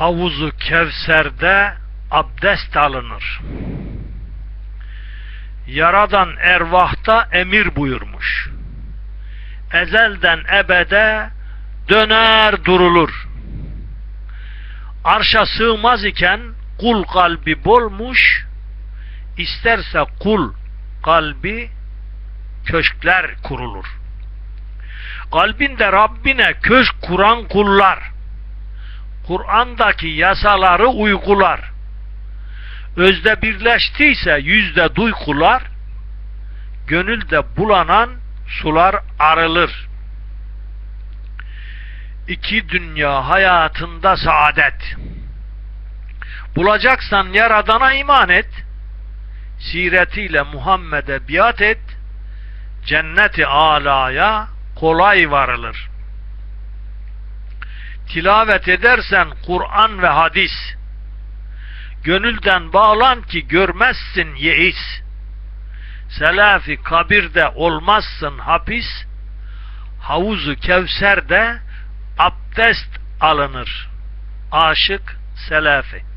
Havuzu Kevser'de abdest alınır. Yaradan ervahta emir buyurmuş. Ezelden ebede döner durulur. Arşa sığmaz iken kul kalbi bolmuş, isterse kul kalbi köşkler kurulur. Kalbinde Rabbine köşk kuran kullar, Kur'an'daki yasaları uygular. Özde birleştiyse yüzde duygular, gönülde bulanan sular arılır. İki dünya hayatında saadet. Bulacaksan Yaradan'a iman et, siretiyle Muhammed'e biat et, cenneti alaya kolay varılır. Tilavet edersen Kur'an ve hadis, gönülden bağlan ki görmezsin yeis. Selafi kabirde olmazsın hapis, havuzu kevserde abdest alınır. Aşık Selafi